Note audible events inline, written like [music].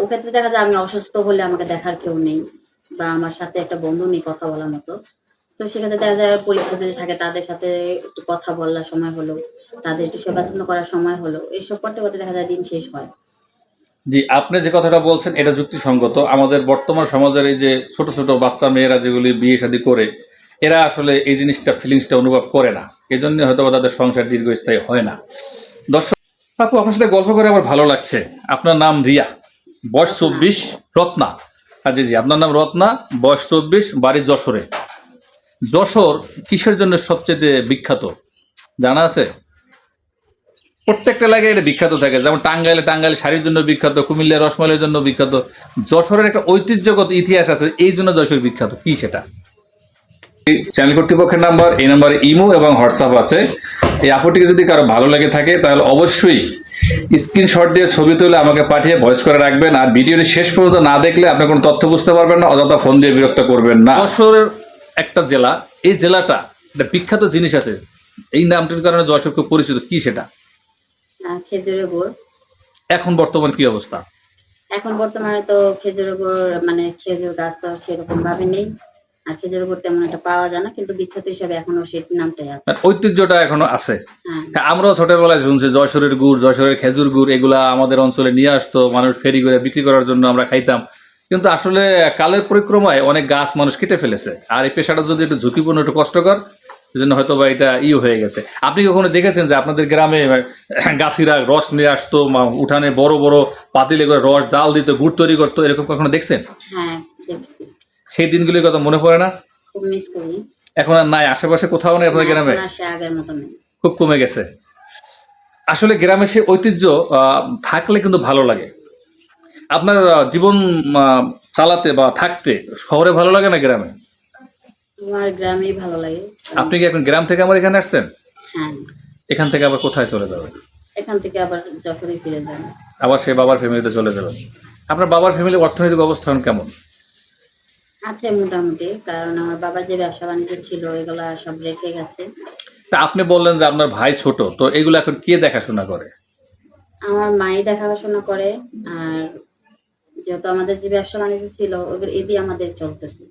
ও ক্ষেত্রে দেখা যায় আমি অসুস্থ হলে আমাকে দেখার কেউ নেই বা আমার সাথে একটা বন্ধু নেই কথা বলার মতো। তো সেক্ষেত্রে দেখা যায় পরিবার যদি থাকে তাদের সাথে একটু কথা বলার সময় হলো, তাদের একটু সেবা করার সময় হলো এইসব করতে করতে দেখা যায় দিন শেষ হয়। জি, আপনি যে কথাটা বলছেন এটা যুক্তিসঙ্গত। আমাদের বর্তমান সমাজের এই যে ছোট ছোট বাচ্চা মেয়েরা যেগুলি বিয়ে শাদী করে, এরা আসলে এই জিনিসটা ফিলিংসটা অনুভব করে না। এই জন্য হয়তো তাদের সংসার দীর্ঘস্থায়ী হয় না। দর্শক, আপু, আপনার সাথে গল্প করে আমার ভালো লাগছে। আপনার নাম রিয়া। বয়স চব্বিশ, রত্না। হ্যাঁ জি জি, আপনার নাম রত্না, বয়স চব্বিশ, বাড়ি যশোরে। যশোর কিসের জন্য সবচেয়ে বিখ্যাত? জানা আছে? প্রত্যেকটা এলাকায় এটা বিখ্যাত থাকে। যেমন টাঙ্গাইলে টাঙ্গাইল শাড়ির জন্য বিখ্যাত কুমিল্লা রসমালের জন্য বিখ্যাত। যশোরের একটা ঐতিহ্যগত ইতিহাস আছে, এই জন্য যশোর বিখ্যাত। কি সেটা? চ্যানেল কর্তৃপক্ষের নাম্বার এই নাম্বারে ইমো এবং হোয়াটসঅ্যাপ আছে। এই আপুটিকে যদি কারও ভালো লেগে থাকে তাহলে অবশ্যই স্ক্রিনশট দিয়ে ছবি তুলে আমাকে পাঠিয়ে ভয়েস করে রাখবেন। আর ভিডিওটি শেষ পর্যন্ত না দেখলে আপনি কোনো তথ্য বুঝতে পারবেন না অযথা ফোন দিয়ে বিরক্ত করবেন না। যশোরের একটা জেলা এই জেলাটা একটা বিখ্যাত জিনিস আছে। এই নামটির কারণে যশোর খুব পরিচিত। কি সেটা? খেজুরের গুড়। এখন বর্তমান কি অবস্থা? এখন বর্তমানে তো খেজুরের গুড় মানে খেজুর গাছ তো সেরকম ভাবে নেই। আর খেজুরের গুড় তেমন একটা পাওয়া যায় না কিন্তু বিখ্যাত হিসাবে এখনও সেই নামটাই আছে। ঐতিহ্যটা এখনও আছে। হ্যাঁ। হ্যাঁ, আমরাও ছোটবেলায় শুনছি যশোরের গুড় যশোরের খেজুর গুড় এগুলা আমাদের অঞ্চলে নিয়ে আসতো মানুষ ফেরি করে বিক্রি করার জন্য আমরা খাইতাম। কিন্তু আসলে কালের পরিক্রমায় অনেক গাছ মানুষ কেটে ফেলেছে। আর এই পেশাটা যদি একটু ঝুঁকিপূর্ণ একটু কষ্টকর সেজন্য হয়তো বা এটা ই হয়ে গেছে। আপনি কখনো দেখেছেন যে আপনাদের গ্রামে [clears throat] গাছিরা রস নিয়ে আসতো উঠানে বড় বড় পাতিলে করে রস জাল দিত গুড় তৈরি করতো এরকম কখনো দেখছেন? হ্যাঁ সেই দিনগুলির কথা মনে পড়ে না? খুব মিস করি। এখন আর নাই আশেপাশে কোথাও নেই আপনার গ্রামে? এখন আর সে আগের মতো নেই। খুব কমে গেছে। আসলে গ্রামে সে ঐতিহ্য থাকলে কিন্তু ভালো লাগে। আপনার জীবন চালাতে বা থাকতে শহরে ভালো লাগে না গ্রামে? আমার গ্রামেই ভালো লাগে। আপনি কি এখন গ্রাম থেকে আমার এখানে আসছেন? হ্যাঁ। এখান থেকে আবার কোথায় চলে যাবেন? এখান থেকে আবার যখনই ফিরে যান আবার সেই বাবার ফ্যামিলিতে চলে যাবেন। আপনার বাবার ফ্যামিলির অর্থনৈতিক অবস্থান কেমন? আছে মোটামুটি কারণ আমার বাবার যে ব্যবসা বাণিজ্য ছিল এগুলা সব রেখে গেছে। তা আপনি বললেন যে আপনার ভাই ছোট তো এগুলো এখন কে দেখাশোনা করে? আমার মাই দেখাশোনা করে আর যেহেতু আমাদের যে ব্যবসা বাণিজ্য ছিল ওগুলো এদি আমাদের চলতেছে।